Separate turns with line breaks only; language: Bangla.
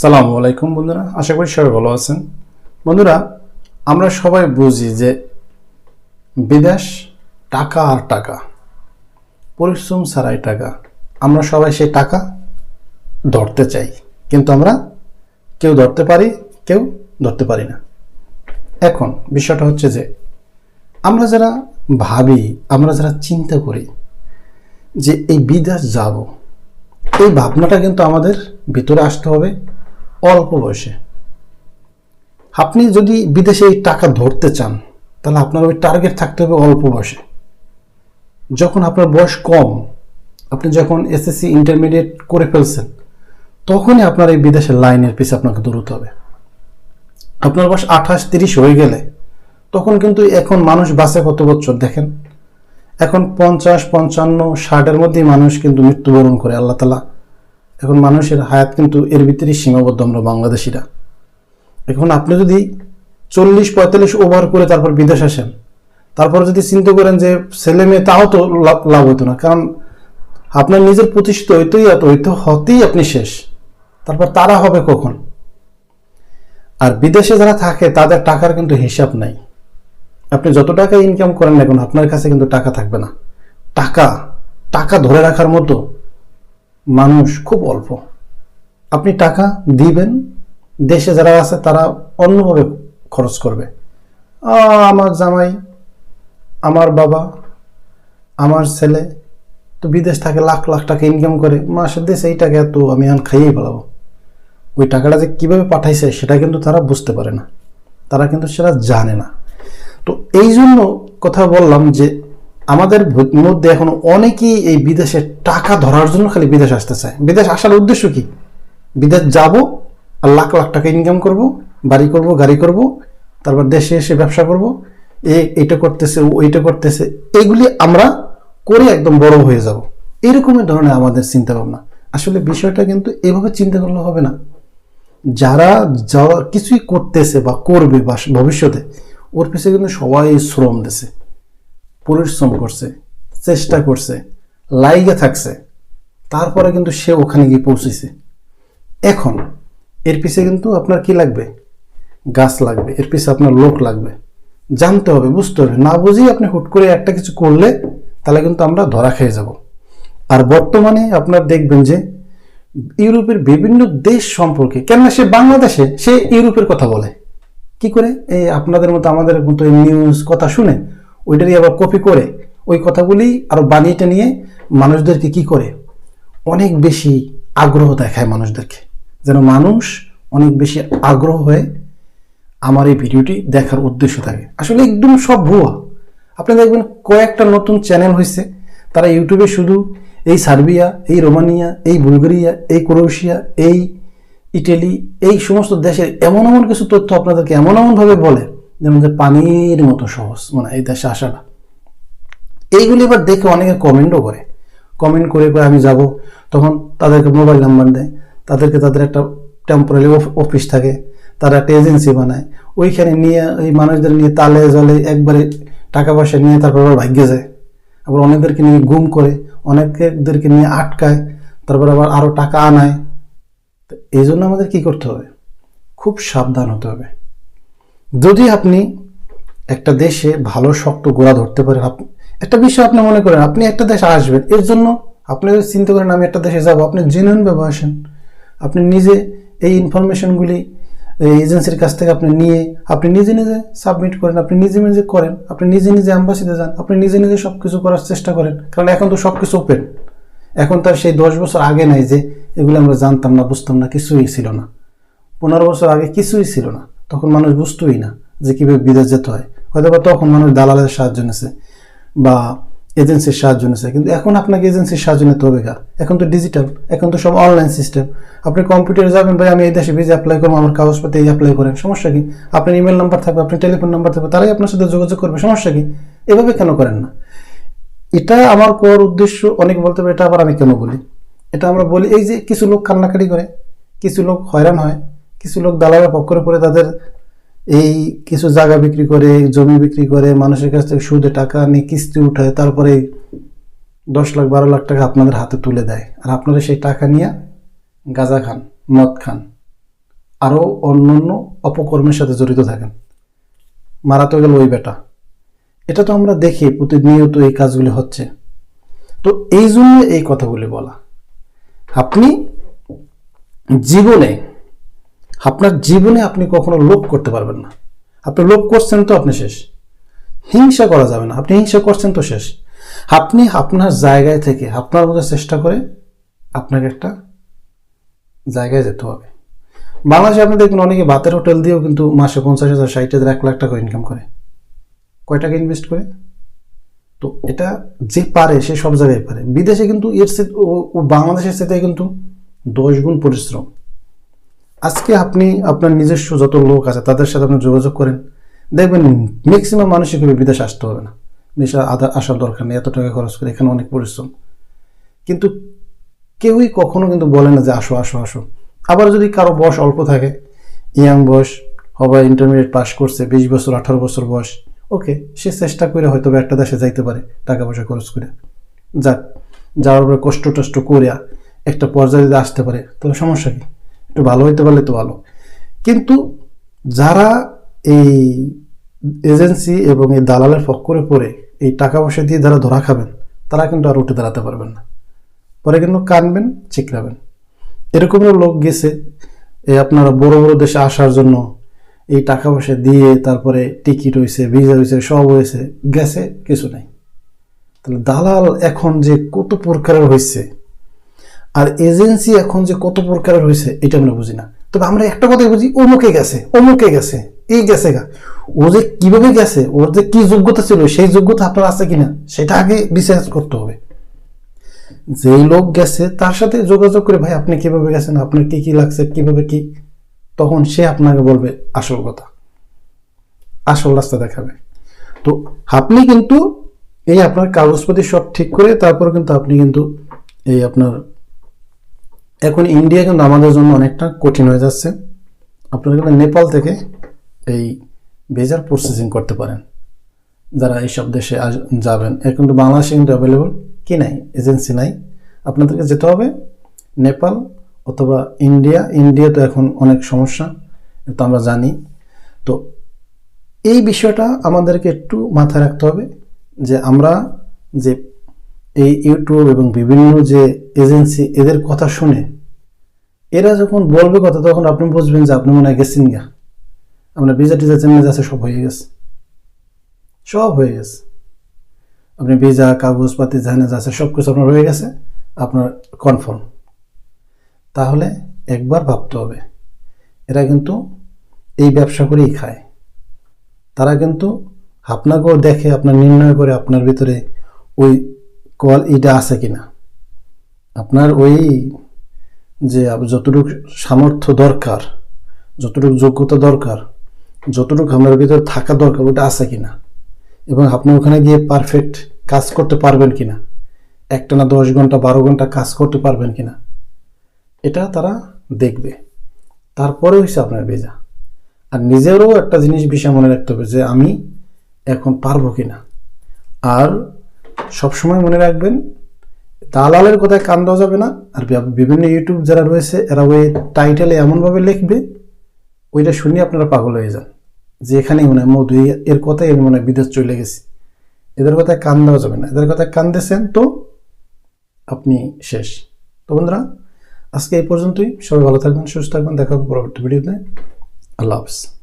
সালামু আলাইকুম বন্ধুরা, আশা করি সবাই ভালো আছেন। বন্ধুরা, আমরা সবাই বুঝি যে বিদেশ টাকা আর টাকা, পরিশ্রম ছাড়াই টাকা, আমরা সবাই সেই টাকা ধরতে চাই, কিন্তু আমরা কেউ ধরতে পারি, কেউ ধরতে পারি না। এখন বিষয়টা হচ্ছে যে, আমরা যারা ভাবি, আমরা যারা চিন্তা করি যে এই বিদেশ যাব, এই ভাবনাটা কিন্তু আমাদের ভিতরে আসতে হবে অল্প বয়সে। আপনি যদি বিদেশে এই টাকা ধরতে চান, তাহলে আপনার ওই টার্গেট থাকতে হবে অল্প বয়সে। যখন আপনার বয়স কম, আপনি যখন এসএসসি ইন্টারমিডিয়েট করে ফেলছেন, তখনই আপনার এই বিদেশের লাইনের পিছে আপনাকে দৌড়তে হবে। আপনার বয়স আঠাশ তিরিশ হয়ে গেলে, তখন কিন্তু এখন মানুষ বাসে কত বছর দেখেন? এখন পঞ্চাশ, পঞ্চান্ন, ষাটের মধ্যেই মানুষ কিন্তু মৃত্যুবরণ করে, আল্লাহ তালা এখন মানুষের হায়াত কিন্তু এর ভিতরেই সীমাবদ্ধ আমরা বাংলাদেশিরা। এখন আপনি যদি চল্লিশ পঁয়তাল্লিশ ওভার করে তারপর বিদেশ আসেন, তারপর যদি চিন্তা করেন যে ছেলে মেয়ে, তাও তো লাভ হতো না। কারণ আপনার নিজের প্রতিষ্ঠিত হইতেই হইতে, হতেই আপনি শেষ। তারপর তারা হবে কখন? আর বিদেশে যারা থাকে, তাদের টাকার কিন্তু হিসাব নাই। আপনি যত টাকা ইনকাম করেন না কেন, আপনার কাছে কিন্তু টাকা থাকবে না। টাকা টাকা ধরে রাখার মতো মানুষ খুব অল্প। আপনি টাকা দিবেন, দেশে যারা আছে তারা অন্যভাবে খরচ করবে। আমার জামাই, আমার বাবা, আমার ছেলে, তো বিদেশ থাকে লাখ লাখ টাকা ইনকাম করে মাসের দেশে এই টাকা তো আমি এখন খাইয়েই পেলাবো ওই টাকাটা যে কীভাবে পাঠাইছে সেটা কিন্তু তারা বুঝতে পারে না। তারা কিন্তু সেটা জানে না। তো এই জন্য কথা বললাম যে আমাদের মধ্যে এখন অনেকেই এই বিদেশে টাকা ধরার জন্য খালি বিদেশ আসতে চায় বিদেশ আসার উদ্দেশ্য কি? বিদেশ যাব, আর লাখ লাখ টাকা ইনকাম করব, বাড়ি করব, গাড়ি করব, তারপর দেশে এসে ব্যবসা করব, এ, এইটা করতেছে, ও, এইটা করতেছে, এগুলি আমরা করে একদম বড় হয়ে যাব। এরকমই ধরনের আমাদের চিন্তা ভাবনা আসলে বিষয়টা কিন্তু এভাবে চিন্তা করলে হবে না। যারা যারা কিছুই করতেছে বা করবে বা ভবিষ্যতে, ওর পিছনে কিন্তু সবাই শ্রম দিছে। পরিশ্রম করছে, চেষ্টা করছে, লাইগে থাকছে। তারপরে কিন্তু সে ওখানে গিয়ে পৌঁছেছে। এখন এর পিছে কিন্তু আপনার কি লাগবে? গাছ লাগবে, এর পিছে আপনার লোক লাগবে। জানতে হবে, বুঝতে হবে। না বুঝেই আপনি হুট করে একটা কিছু করলে তাহলে কিন্তু আমরা ধরা খেয়ে যাব। আর বর্তমানে আপনার দেখবেন যে ইউরোপের বিভিন্ন দেশ সম্পর্কে, কেননা সে বাংলাদেশে, সে ইউরোপের কথা বলে। কি করে? এই আপনাদের মতো আমাদের মতো নিউজ কথা শুনে ওইটারই আবার কপি করে ওই কথাগুলি আরও বানিয়েটা নিয়ে মানুষদেরকে কি করে? অনেক বেশি আগ্রহ দেখায় মানুষদেরকে। যেন মানুষ অনেক বেশি আগ্রহ হয়ে আমার এই ভিডিওটি দেখার উদ্দেশ্য থাকে। আসলে একদম সব ভুয়া। আপনি দেখবেন কয়েকটা নতুন চ্যানেল হয়েছে তারা ইউটিউবে শুধু এই সার্বিয়া, এই রোমানিয়া, এই বুলগেরিয়া, এই ক্রোয়েশিয়া, এই ইটালি, এই সমস্ত দেশের এমন এমন কিছু তথ্য আপনাদেরকে এমন এমনভাবে বলে যেমন যে পানির মতো সহজ মানে এই দেশে আসাটা। এইগুলি এবার দেখে অনেকে কমেন্টও করে। কমেন্ট করে করে আমি যাব। তখন তাদেরকে মোবাইল নাম্বার দেয়। তাদেরকে তাদের একটা টেম্পোরারি অফিস থাকে, তারা একটা এজেন্সি বানায়। ওইখানে নিয়ে, ওই মানুষদের নিয়ে তালে জলে একবারে টাকা পয়সা নিয়ে তারপর আবার ভাগ্যে যায়। আবার অনেকদেরকে নিয়ে গুম করে, অনেকদেরকে নিয়ে আটকায়, তারপর আবার আরও টাকা আনায়। তো এই জন্য আমাদের কি করতে হবে? খুব সাবধান হতে হবে। যদি আপনি একটা দেশে ভালো শক্ত গোড়া ধরতে পারেন, আপ- একটা বিষয় আপনি মনে করেন, আপনি একটা দেশে আসবেন, এর জন্য আপনি যদি চিন্তা করেন, আমি একটা দেশে যাব, আপনি জেনুইন ভাবে আসেন। আপনি নিজে এই ইনফরমেশনগুলি এজেন্সির কাছ থেকে আপনি নিয়ে, আপনি নিজে নিজে সাবমিট করেন, আপনি নিজে নিজে করেন, আপনি নিজে নিজে অ্যাম্বাসিতে যান, আপনি নিজে নিজে সব কিছু করার চেষ্টা করেন। কারণ এখন তো সব কিছু ওপেন এখন তার সেই দশ বছর আগে নাই যে এগুলো আমরা জানতাম না, বুঝতাম না, কিছুই ছিল না। পনেরো বছর আগে কিছুই ছিল না। তখন মানুষ বুঝতোই না যে কীভাবে বিদেশ যেতে হয়। হয়তো বা তখন মানুষ দালালের সাহায্য নিছে বা এজেন্সির সাহায্য নিছে, কিন্তু এখন আপনাকে এজেন্সির সাহায্য নিতে হবে গা এখন তো ডিজিটাল এখন তো সব অনলাইন সিস্টেম আপনি কম্পিউটারে যাবেন, ভাই, আমি এই দেশে ভিজা অ্যাপ্লাই করব, আমার কাগজপত্রে এই অ্যাপ্লাই করেন, সমস্যা কি? আপনার ইমেল নাম্বার থাকবে, আপনার টেলিফোন নাম্বার থাকবে, তারাই আপনার সাথে যোগাযোগ করবে, সমস্যা কি? এভাবে কেন করেন না? এটা আমার করার উদ্দেশ্য, অনেক বলতে পারে, এটা আবার আমি কেন বলি? এটা আমরা বলি, এই যে কিছু লোক কান্নাকাটি করে, কিছু লোক হয়রান হয় কিছু লোক দালালের পক্ষরে পড়ে তাদের এই কিছু জায়গা বিক্রি করে, জমি বিক্রি করে, মানুষের কাছ থেকে সুদে টাকা নিয়ে কিস্তি উঠায়, তারপরে দশ লাখ, বারো লাখ টাকা আপনাদের হাতে তুলে দেয়। আর আপনারা সেই টাকা নিয়ে গাঁজা খান, মদ খান, আরও অন্যান্য অপকর্মের সাথে জড়িত থাকেন। মারা তো গেল ওই বেটা এটা তো আমরা দেখি, প্রতিনিয়ত এই কাজগুলি হচ্ছে। তো এই জন্য এই কথাগুলি বলা। আপনি জীবনে আপনার জীবনে আপনি কখনো লোভ করতে পারবেন না। আপনি লোভ করছেন তো আপনি শেষ। হিংসা করা যাবে না। আপনি হিংসা করছেন তো শেষ। আপনি আপনার জায়গায় থেকে আপনার মতো চেষ্টা করে আপনাকে একটা জায়গায় যেতে হবে। বাংলাদেশে আপনি দেখবেন অনেকে ভাতের হোটেল দিয়েও কিন্তু মাসে পঞ্চাশ হাজার, ষাট হাজার, এক লাখ টাকা ইনকাম করে। কয় টাকা ইনভেস্ট করে? তো এটা যে পারে, সে সব জায়গায় পারে। বিদেশে কিন্তু এর সে বাংলাদেশের সাথে কিন্তু দশ গুণ পরিশ্রম। আজকে আপনি আপনার নিজস্ব যত লোক আছে, তাদের সাথে আপনি যোগাযোগ করেন। দেখবেন ম্যাক্সিমাম মানুষই কিন্তু বিদেশে আসতে হবে না। বেশি আদা আসার দরকার নেই, এত টাকা খরচ করে এখানে অনেক পরিশ্রম। কিন্তু কেউই কখনো কিন্তু বলে না যে আসো আসো আসো। আবার যদি কারও বয়স অল্প থাকে ইয়াং বয়স হবা ইন্টারমিডিয়েট পাস করছে, বিশ বছর, আঠারো বছর বয়স ওকে সে চেষ্টা করে হয়তো একটা দেশে যাইতে পারে টাকা পয়সা খরচ করে। যাক, যাওয়ার পরে কষ্ট টষ্ট করিয়া একটা পর্যায়ে যদি আসতে পারে, তাহলে সমস্যা কি? ভালো হইতে পারলে তো ভালো। কিন্তু যারা এই এজেন্সি এবং এই দালালের ফক্করে পড়ে এই টাকা পয়সা দিয়ে যারা ধরা খাবেন, তারা কিন্তু আর উঠে দাঁড়াতে পারবেন না। পরে কিন্তু কানবেন চিকরাবেন এরকমও লোক গেছে আপনারা বড় বড় দেশে আসার জন্য এই টাকা পয়সা দিয়ে তারপরে টিকিট হয়েছে ভিসা হয়েছে সব হয়েছে গেছে, কিছু নাই। তাহলে দালাল এখন যে কত প্রকারের হয়েছে আর এজেন্সি এখন যে কত প্রকারের হয়েছে এটা আমরা বুঝি না। তবে আমরা একটা কথাই বুঝি অমুকে গেছে অমুকে গেছে, এই গেছে গা। ও যে কীভাবে গেছে, ওর যে কি যোগ্যতা ছিল, সেই যোগ্যতা আপনার আছে কিনা, সেটা আগে বিচার করতে হবে। যেই লোক গেছে, তার সাথে যোগাযোগ করে, ভাই, আপনি কীভাবে গেছেন? আপনার কি কি লাগছে? কীভাবে কি? তখন সে আপনাকে বলবে, আসল কথা। আসল রাস্তা দেখাবে। তো আপনি কিন্তু এই আপনার কাগজপাতি সব ঠিক করে, তারপর কিন্তু আপনি কিন্তু এই আপনার এখন ইন্ডিয়া কিন্তু আমাদের জন্য অনেকটা কঠিন হয়ে যাচ্ছে। আপনারা কিন্তু নেপাল থেকে এই ভিসার প্রসেসিং করতে পারেন। যারা এইসব দেশে যাবেন, এর কিন্তু বাংলাদেশে কিন্তু অ্যাভেলেবল কি নাই এজেন্সি নাই। আপনাদেরকে যেতে হবে নেপাল অথবা ইন্ডিয়া ইন্ডিয়া তো এখন অনেক সমস্যা তো আমরা জানি। তো এই বিষয়টা আমাদেরকে একটু মাথায় রাখতে হবে যে আমরা যে এই ইউটিউব এবং বিভিন্ন যে এজেন্সি, এদের কথা শুনে এরা যখন বলবে কথা, তখন আপনি বুঝবেন যে আপনি মনে হয় গেছেন গা আপনার ভিজা টিজা চেন্নাই যাচ্ছে সব হয়ে গেছে। সব হয়ে গেছে। আপনি ভিসা, কাগজপাতি জাহানে যাচ্ছে সব কিছু আপনার হয়ে গেছে, আপনার কনফার্ম তাহলে একবার ভাবতে হবে, এরা কিন্তু এই ব্যবসা করেই খায়। তারা কিন্তু আপনাকেও দেখে, আপনার নির্ণয় করে, আপনার ভিতরে ওই কল এটা আছে কিনা? আপনার ওই যে যতটুকু সামর্থ্য দরকার, যতটুকু যোগ্যতা দরকার, যতটুকু আমার ভিতরে থাকা দরকার, ওটা আছে কিনা? এবং আপনি ওখানে গিয়ে পারফেক্ট কাজ করতে পারবেন কিনা? একটা না দশ ঘণ্টা, বারো ঘণ্টা কাজ করতে পারবেন কিনা? এটা তারা দেখবে। তারপরে হচ্ছে আপনার ভিসা আর নিজেরও একটা জিনিস বিষয় মনে রাখতে হবে যে আমি এখন পারব কিনা? আর সবসময় মনে রাখবেন, দালালের কথায় কান দেওয়া যাবে না, আর বিভিন্ন ইউটিউব যারা রয়েছে, এরা ওই টাইটেলে এমনভাবে লিখবে, ওইটা শুনে আপনারা পাগল হয়ে যান। যে এখানেই মনে হয় মধু, এর কথাই আমি মনে হয় বিদেশ চলে গেছি। এদের কথায় কান দেওয়া যাবে না। এদের কথায় কান দিয়েছেন তো আপনি শেষ। তো বন্ধুরা, আজকে এই পর্যন্তই। সবাই ভালো থাকবেন, সুস্থ থাকবেন। দেখা হবে পরবর্তী ভিডিওতে। আল্লাহ হাফিজ।